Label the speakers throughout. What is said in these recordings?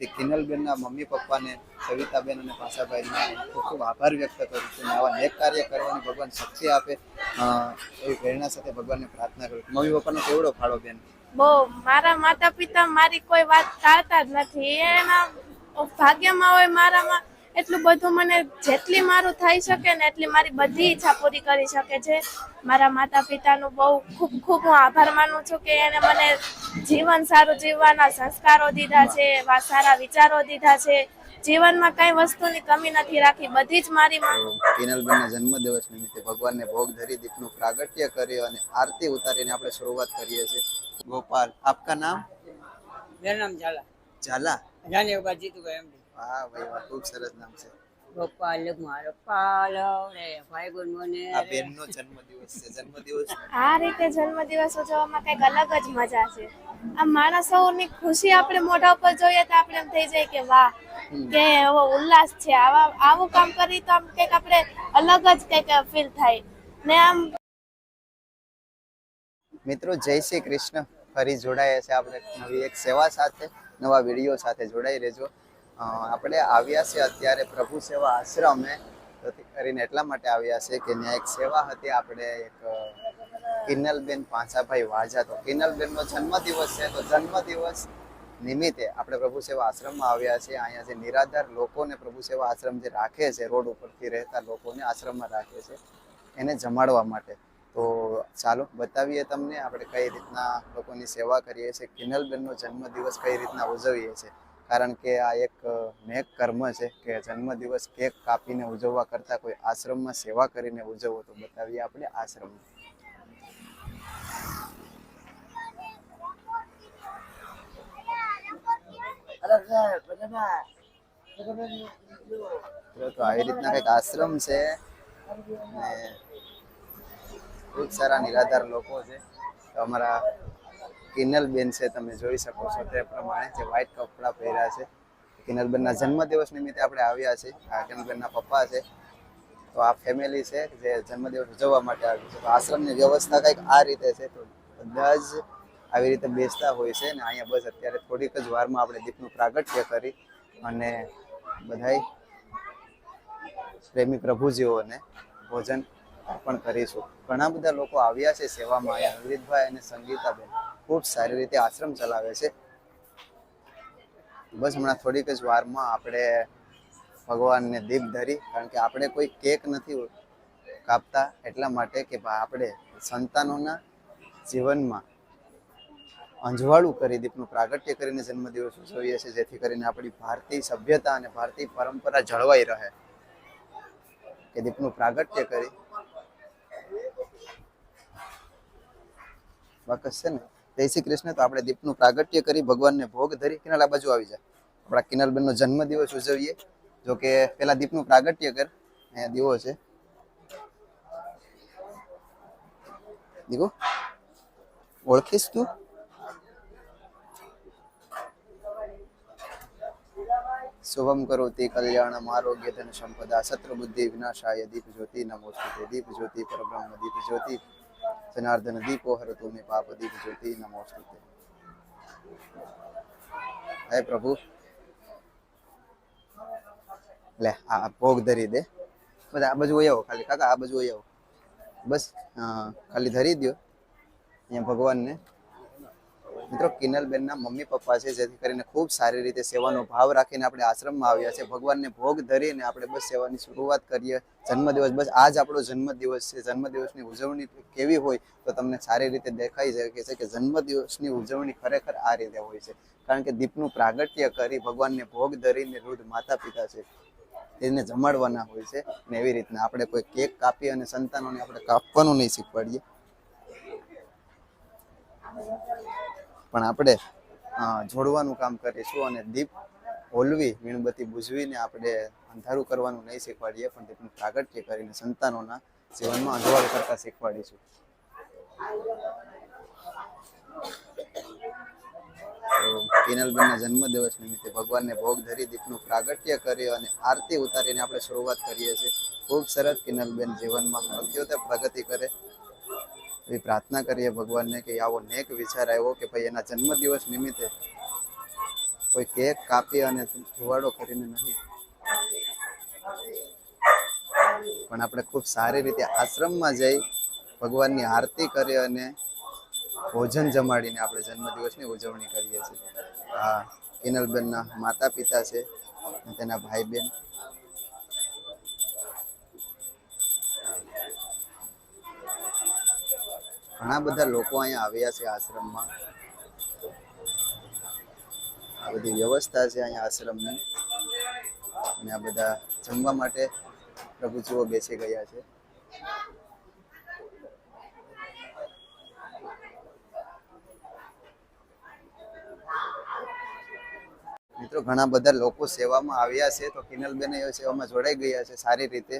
Speaker 1: તે કિનલબેનના મમ્મી પપ્પાને સવિતાબેન અને પાસાભાઈને ખૂબ ખૂબ આભાર વ્યક્ત કરું છું આવા નેક કાર્ય કરવાની ભગવાન શક્તિ આપે એવી પ્રેરણા સાથે ભગવાનને પ્રાર્થના કરું મમ્મી પપ્પાનો કેવડો ફાળો બેન?
Speaker 2: બહુ, મારા માતા પિતા મારી કોઈ વાત ટાળતા જ નથી. એના ભાગ્યમાં હોય મારામાં એટલું બધું મને જેટલી મારું થઈ શકે ને એટલી મારી બધી ઈચ્છા પૂરી કરી શકે છે. મારા માતા પિતાનું બહુ ખૂબ ખૂબ હું આભાર માનું છું કે એને મને જીવન સારું જીવવાના સંસ્કારો દીધા છે સારા વિચારો દીધા છે. જીવનમાં કઈ વસ્તુની કમી નથી રાખી બધી જ મારી
Speaker 1: કિનલબેનના જન્મદિવસ નિમિત્તે ભગવાનને ભોગ ધરી દીપનું પ્રાગટ્ય કર્યું અને આરતી ઉતારીને આપણે શરૂઆત કરીએ છીએ. ગોપાલ આપકા નામ?
Speaker 3: મેરા નામ
Speaker 1: ઝાલા.
Speaker 3: ઝાલા. જાને જીતુભાઈ એમ.
Speaker 1: વાહ ભાઈ વાહ ખૂબ સરસ નામ છે.
Speaker 3: ગોપાલ મારો પાલવ રે ભાઈ ગુણ મને
Speaker 1: આ બેનનો જન્મદિવસ છે જન્મદિવસ.
Speaker 2: આ રીતે જન્મદિવસ ઉજવવામાં કંઈક અલગ જ મજા છે. આ માણસોની ખુશી આપણે મોઢા ઉપર જોઈએ તો આપણે એમ થઈ જાય કે વાહ કે એવો ઉલ્લાસ છે. આવા આવું કામ કરી તો આમ કંઈક આપણે અલગ જ કંઈક ફીલ થાય. ને આમ
Speaker 1: મિત્રો જય શ્રી કૃષ્ણ. ફરી જોડાયા છે આપણે નવી એક સેવા સાથે નવા વીડિયો સાથે જોડાઈ રહેજો. આપણે આવ્યા છે અત્યારે પ્રભુ સેવા આશ્રમે. કરીને એટલા માટે આવ્યા છે કે ત્યાં એક સેવા હતી, આપણે એક કિનલબેન પાંચાભાઈ વાજા. તો કિન્નલબેનનો જન્મદિવસ છે, તો જન્મદિવસ નિમિત્તે આપણે પ્રભુ સેવા આશ્રમમાં આવ્યા છે. અહીંયા જે નિરાધાર લોકોને પ્રભુ સેવા આશ્રમ જે રાખે છે, રોડ ઉપરથી રહેતા લોકોને આશ્રમમાં રાખે છે, એને જમાડવા માટે. તો ચાલો, બતાવીએ તમને આપણે કઈ રીતના લોકોની સેવા કરીએ છીએ, કિનલબેનનો જન્મદિવસ કઈ રીતના ઉજવીએ છીએ. કારણ કે આ એક મેક કર્મ છે કે જન્મદિવસ કેક કાપીને ઉજવવા કરતાં કોઈ આશ્રમમાં સેવા કરીને ઉજવવો તો બતાવીએ આપણે આશ્રમ. તો આવી રીતના કંઈક આશ્રમ છે ને ખૂબ સારા નિરાધાર લોકો છે. તો અમારા કિનલબેન છે, તમે જોઈ શકો છો તે પ્રમાણે જે વ્હાઇટ કપડાં પહેર્યા છે. કિનલબેનના જન્મદિવસ નિમિત્તે આપણે આવ્યા છે આ કિનલબેનના પપ્પા છે. તો આ ફેમિલી છે જે જન્મદિવસ ઉજવવા માટે આવ્યું છે. તો આશ્રમની વ્યવસ્થા કંઈક આ રીતે છે તો બધા જ આવી રીતે બેસતા હોય છે ને અહીંયા બસ અત્યારે થોડીક જ વારમાં આપણે દીપનું પ્રાગટ્ય કરી અને બધાય પ્રેમી પ્રભુજીઓને ભોજન અર્પણ કરીશું. ઘણા બધા લોકો આવ્યા છે સેવામાં. અહીંયા લલિતભાઈ અને સંગીતાબેન. ખૂબ સારી રીતે આશ્રમ ચલાવે છે. બસ હમણાં થોડીક જ વારમાં આપણે ભગવાનને દીપ ધરી, કારણ કે આપણે કોઈ કેક નથી કાપતા એટલા માટે કે આપણે સંતાનોના જીવનમાં અંજવાળું કરી, દીપનું પ્રાગટ્ય કરીને જન્મદિવસ ઉજવીએ છીએ જેથી કરીને આપણી ભારતીય સભ્યતા અને ભારતીય પરંપરા જળવાઈ રહે. કે દીપનું પ્રાગટ્ય કરી. બાકસ છે ને? જય શ્રી કૃષ્ણ. તો આપણે દીપનું પ્રાગટ્ય કરી ભગવાનને ભોગ ધરી કિનાલ આ બાજુ આવી જાય આપણા કિનાલબેનનો જન્મદિવસ ઉજવીએ. જો કે પેલા દીપનું પ્રાગટ્ય કર. અહીંયા દીવો છે. દીવો. ઓળખીશ તું? શુભમ કરોતિ કલ્યાણમ આરોગ્ય ધન સંપદા. શત્રુ બુદ્ધિ વિનાશાય દીપ જ્યોતિ. નમોસ્તુતે દીપ જ્યોતિ. પરબ્રહ્મ દીપ જ્યોતિ. જનાર્દન દીપો હરતુ મે પાપ દીપ જ્યોતિ નમોસ્તુતે હે પ્રભુ. લે, આ ભોગ ધરી દે. બધા આ બાજુ વહી આવો, ખાલી કાકા, આ બાજુ વહી આવો. બસ ખાલી ધરી દ્યો. અહીંયા ભગવાનને મિત્રો, કિનલબેનના મમ્મી પપ્પા છે, જેથી કરીને ખૂબ સારી રીતે સેવાનો ભાવ રાખીને આપણે આશ્રમમાં આવ્યા છે. ભગવાનને ભોગ ધરીને આપણે બસ સેવાની શરૂઆત કરીએ. જન્મદિવસ, બસ આજ આપણો જન્મદિવસ છે. જન્મદિવસની ઉજવણી કેવી હોય તો તમને સારી રીતે દેખાઈ શકે છે કે જન્મદિવસની ઉજવણી ખરેખર આ રીતે હોય છે. કારણ કે દીપનું પ્રાગટ્ય કરી ભગવાનને ભોગ ધરીને વૃદ્ધ માતા પિતા છે. એને જમાડવાના હોય છે ને એવી રીતના આપણે કોઈ કેક કાપી અને સંતાનોને આપણે કાપવાનું નહીં શીખવાડીએ. પણ આપણે જોડવાનું કામ કરીશું અને દીપ ઓલવી મીણબત્તી બુઝવીને આપણે અંધારું કરવાનું નહીં શીખવાડીએ, પણ દીપનું પ્રાગટ્ય કરીને સંતાનોના જીવનમાં અંધવાડ કરતા શીખવાડીશું. કિનલબેનના જન્મદિવસ નિમિત્તે ભગવાનને ભોગ ધરી દીપનું પ્રાગટ્ય કર્યો અને આરતી ઉતારીને આપણે શરૂઆત કરીએ છીએ. ખૂબ સરસ કિનલબેન જીવનમાં અત્યોતર પ્રગતિ કરે. એવી પ્રાર્થના કરીએ ભગવાનને કે આવો નેક વિચાર આવ્યો કે ભાઈ એના જન્મદિવસ નિમિત્તે કોઈ કેક કાપી અને ધુવાડો કરીને નહીં. પણ આપણે ખૂબ સારી રીતે આશ્રમમાં જઈ ભગવાનની આરતી કરી અને ભોજન જમાડીને આપણે જન્મદિવસની ઉજવણી કરીએ છીએ. આ કિનલબેનના માતા પિતા છે તેના ભાઈ બહેન ઘણા બધા લોકો અહીંયા આવ્યા છે આશ્રમમાં. આ બધી વ્યવસ્થા છે અહીંયા આશ્રમની. અને આ બધા જમવા માટે પ્રભુજીઓ બેસી ગયા છે. મિત્રો, ઘણા બધા લોકો સેવામાં આવ્યા છે તો કિનલબેન એ સેવામાં જોડાઈ ગયા છે સારી રીતે.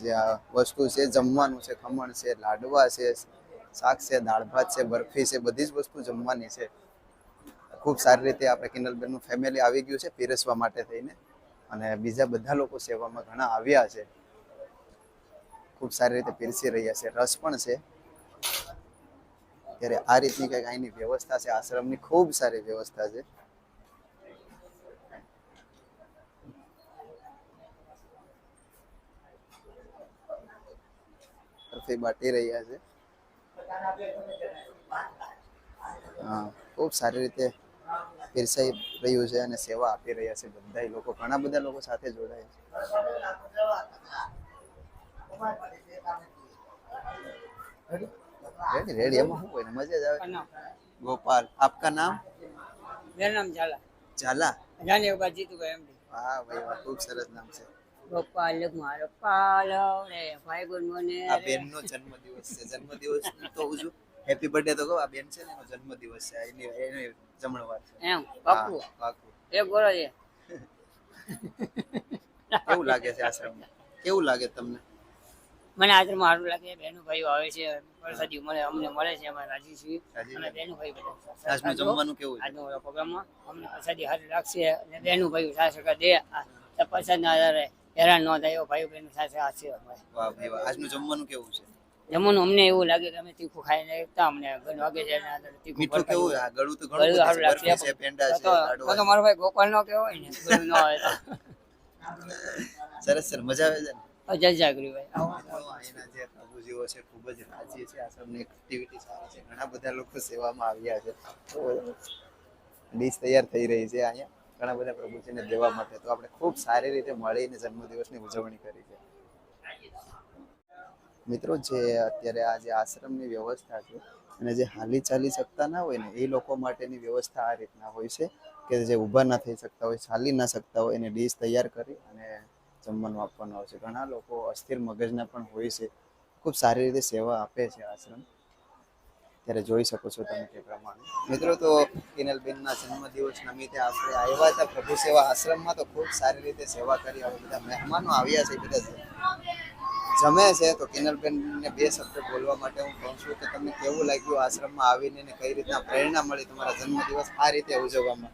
Speaker 1: જે આ વસ્તુ છે, જમવાનું છે, ખમણ છે, લાડવા છે શાક છે, દાળ ભાત છે, બરફી છે, બધી જ વસ્તુ જમવાની છે. ખૂબ સારી રીતે આપણે કિનલબેનનું ફેમિલી આવી ગયું છે, પીરસવા માટે થઈને. અને બીજા બધા લોકો સેવામાં ઘણા આવ્યા છે. ખૂબ સારી રીતે પીરસી રહ્યા છે. રસ પણ છે. ત્યારે આ રીતની કંઈક અહીંની વ્યવસ્થા છે. આશ્રમની ખૂબ સારી વ્યવસ્થા છે. બરફી બાટી રહ્યા છે. હા ખૂબ સારી રીતે પીરસાઈ રહ્યું છે અને સેવા આપી રહ્યા છે બધા લોકો. ઘણા બધા લોકો સાથે જોડાય છે. રેડી રેડી એમાં શું હોય? મજા જ આવે. ગોપાલ આપકા નામ?
Speaker 3: મેરું નામ ઝાલા.
Speaker 1: ઝાલા?
Speaker 3: જાને એક બાર જીતુભાઈ એમ.
Speaker 1: વાહ ભાઈ વાહ ખૂબ સરસ નામ છે.
Speaker 3: ગોપાલ મારો પાલવ રે ભાઈ ગુણ મને
Speaker 1: આ બેન નો જન્મદિવસ છે. જન્મદિવસ તો ઉજુ હેપી બર્થડે તો કહો. આ બેન છે ને એનો જન્મદિવસ છે. એની એનો જમણવાર છે.
Speaker 3: એમ પાકું
Speaker 1: પાકું
Speaker 3: એ બોલો છે
Speaker 1: કેવું લાગે છે આશ્રમમાં? કેવું લાગે તમને?
Speaker 3: મને આશ્રમ સારું લાગે. બહેનો ભાઈઓ આવે છે. વરસાદી મળે અમને મળે છે. અમે રાજી છીએ. અને
Speaker 1: છીએ.
Speaker 3: ભાઈ બધા
Speaker 1: આજનું જમવાનું કેવું છે?
Speaker 3: આજનો પ્રોગ્રામમાં અમને પ્રસાદી સારી લાગશે અને બહેનો ભાઈઓ સાસકા દે. પ્રસાદના આધારે હેરાન ન થાય એવો ભાઈઓ બહેનો સાથે આશીર્વાદ છે
Speaker 1: વાહ ભાઈ વાહ. આજનું જમવાનું કેવું છે?
Speaker 3: જમવાનું અમને એવું લાગે કે અમે તીખું ખાઈને એકતા અમને ઘર વાગે છે એના તીખું
Speaker 1: મીઠું કેવું આ ગળું તો ઘણું
Speaker 3: સારું
Speaker 1: બધું છે પેંડા છે
Speaker 3: તો- તો મારો ભાઈ ગોપાલ નો કહેવાય ને ગળું ન હોય
Speaker 1: સરસ સર મજા આવે છે ને?
Speaker 3: તો જલસા ભાઈ. આવો.
Speaker 1: તો જે પ્રભુજીઓ છે ખૂબ જ રાજી છે. આશ્રમની એક્ટિવિટી સારી છે. ઘણા બધા લોકો સેવામાં આવ્યા છે. ડીશ તૈયાર થઈ રહી છે અહીંયા. ઘણા બધા પ્રભુજીને દેવા માટે તો આપણે ખૂબ સારી રીતે મળીને જન્મદિવસની ઉજવણી કરી છે. મિત્રો, જે અત્યારે આ જે આશ્રમની વ્યવસ્થા છે અને જે હાલી ચાલી શકતા ના હોય ને, એ લોકો માટેની વ્યવસ્થા આ રીતના હોય છે કે જે ઊભા ના થઈ શકતા હોય, ચાલી ના શકતા હોય, એને ડીશ તૈયાર કરી અને જમવાનું આપવાનું આવે છે ઘણા લોકો અસ્થિર મગજના પણ હોય છે. ખૂબ સારી રીતે સેવા આપે છે આશ્રમ. ત્યારે જોઈ શકો છો તમે તે પ્રમાણે. મિત્રો, તો કિનલબેનના જન્મદિવસ નિમિત્તે આપણે આવ્યા હતા. પ્રભુ સેવા આશ્રમમાં તો ખૂબ સારી રીતે સેવા કરી હવે બધા મહેમાનો આવ્યા છે, બધા જમે છે, તો કિનલબેનને બે શબ્દ બોલવા માટે હું કહું છું કે તમને કેવું લાગ્યું આશ્રમમાં આવીને ને કઈ રીતના પ્રેરણા મળી તમારા જન્મદિવસ આ રીતે ઉજવવામાં?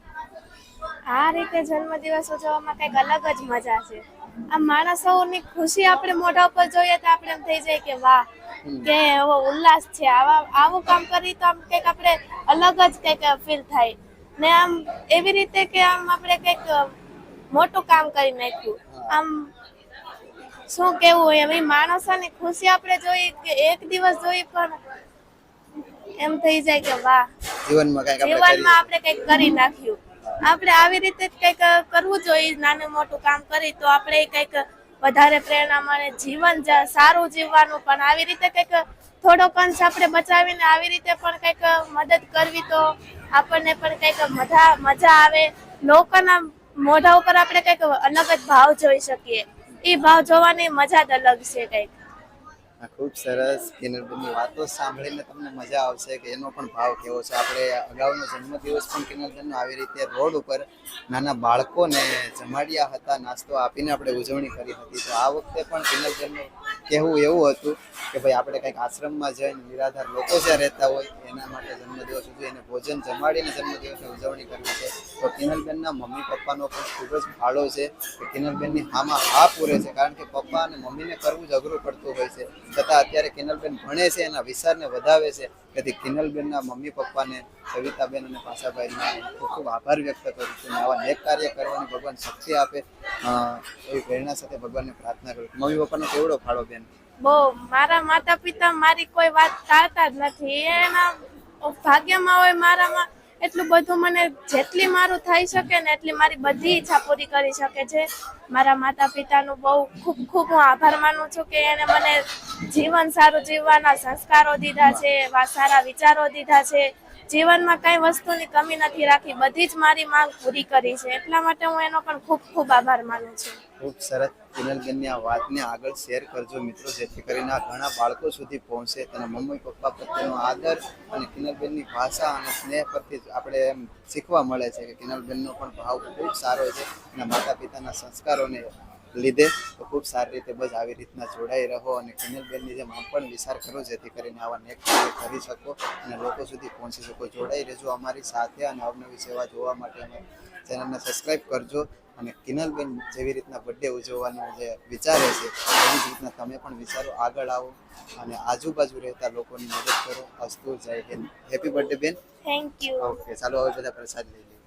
Speaker 2: આ રીતે જન્મદિવસ ઉજવવામાં કંઈક અલગ જ મજા છે. આ માણસોની ખુશી આપણે મોઢા ઉપર જોઈએ તો આપણે એમ થઈ જાય કે વાહ કે એવો ઉલ્લાસ છે. આવા આવું કામ કરી તો આમ કંઈક આપણે અલગ જ કંઈક ફીલ થાય. ને આમ એવી રીતે કે આમ આપણે કંઈક મોટું કામ કરી નાખ્યું. આમ શું કેવું એવી માણસોની ખુશી આપણે જોઈ કે એક દિવસ જોઈ પણ એમ થઈ જાય કે વાહ.
Speaker 1: જીવનમાં કંઈક
Speaker 2: જીવનમાં આપણે કંઈક કરી નાખ્યું. આપણે આવી રીતે જ કંઈક કરવું જોઈએ, નાનું મોટું કામ કરી તો આપણે કંઈક વધારે પ્રેરણા મળે જીવન સારું જીવવાનું. પણ આવી રીતે કંઈક થોડોક અંશ આપણે બચાવીને આવી રીતે પણ કંઈક મદદ કરવી તો આપણને પણ કંઈક મજા મજા આવે. લોકોના મોઢા ઉપર આપણે કંઈક અલગ જ ભાવ જોઈ શકીએ. એ ભાવ જોવાની મજા જ અલગ છે કંઈક.
Speaker 1: ખૂબ સરસ કિન્નરબેનની વાતો સાંભળીને તમને મજા આવશે કે એનો પણ ભાવ કેવો છે. આપણે અગાઉનો જન્મદિવસ પણ કિન્નરબેનનો આવી રીતે રોડ ઉપર નાના બાળકોને જમાડ્યા હતા, નાસ્તો આપીને આપણે ઉજવણી કરી હતી. તો આ વખતે પણ કિન્નરબેનનું કહેવું એવું હતું કે ભાઈ, આપણે કંઈક આશ્રમમાં જઈને નિરાધાર લોકો જ્યાં રહેતા હોય, એના માટે જન્મદિવસ સુધી એને ભોજન જમાડીને જન્મદિવસની ઉજવણી કરવી છે. તો કિન્નરબેનના મમ્મી પપ્પાનો પણ ખૂબ જ ફાળો છે કે કિન્નરબેનની હામાં હા પૂરે છે, કારણ કે પપ્પા અને મમ્મીને કરવું જ અઘરું પડતું હોય છે. છતાં અત્યારે કિનલબેન ભણે છે, એના વિચારને વધાવે છે. તેથી કિનલબેનના મમ્મી પપ્પાને, સવિતાબેન અને પાસાભાઈને ખૂબ ખૂબ આભાર વ્યક્ત કરું છું આવા નેક કાર્ય કરવાની ભગવાન શક્તિ આપે એવી પ્રેરણા સાથે ભગવાનને પ્રાર્થના કરું મમ્મી પપ્પાનો કેવડો ફાળો બેન?
Speaker 2: બહુ, મારા માતા પિતા મારી કોઈ વાત ટાળતા જ નથી. એના ભાગ્યમાં હોય મારામાં એટલું બધું મને જેટલી મારું થઈ શકે ને એટલી મારી બધી ઈચ્છા પૂરી કરી શકે છે. મારા માતા પિતાનું બહુ ખૂબ ખૂબ હું આભાર માનું છું કે એને મને જીવન સારું જીવવાના સંસ્કારો દીધા છે, એવા સારા વિચારો દીધા છે. જીવનમાં કઈ વસ્તુની કમી નથી રાખી, બધી જ મારી માંગ પૂરી કરી છે. એટલા માટે હું એનો પણ ખૂબ ખૂબ આભાર માનું છું.
Speaker 1: ખૂબ સરસ. કિનલબેનની આ વાતને આગળ શેર કરજો મિત્રો, જેથી કરીને આ ઘણા બાળકો સુધી પહોંચે તેના મમ્મી, પપ્પા પ્રત્યેનો આદર અને કિનલબેનની ભાષા અને સ્નેહ પરથી આપણે એમ શીખવા મળે છે કે કિનલબેનનો પણ ભાવ ખૂબ સારો છે. અને માતા પિતાના સંસ્કારોને લીધે તો ખૂબ સારી રીતે બસ આવી રીતના જોડાઈ રહો અને કિનલબેનની જેમ આમ પણ વિચાર કરો, જેથી કરીને આવા નેક કરી શકો અને લોકો સુધી પહોંચી શકો. જોડાઈ રહેજો અમારી સાથે અને અવનવી સેવા જોવા માટે. અમારી ચેનલને સબસ્ક્રાઈબ કરજો. અને કિનલબેન જેવી રીતના બર્થડે ઉજવવાનો જે વિચારે છે એવી જ રીતના તમે પણ વિચારો આગળ આવો અને આજુબાજુ રહેતા લોકોની મદદ કરો. અસ્તુ જય હિન્દ. હેપી બર્થડે બેન.
Speaker 2: થેન્ક યુ
Speaker 1: ઓકે ચાલો હવે બધા પ્રસાદ લઈ લઈએ.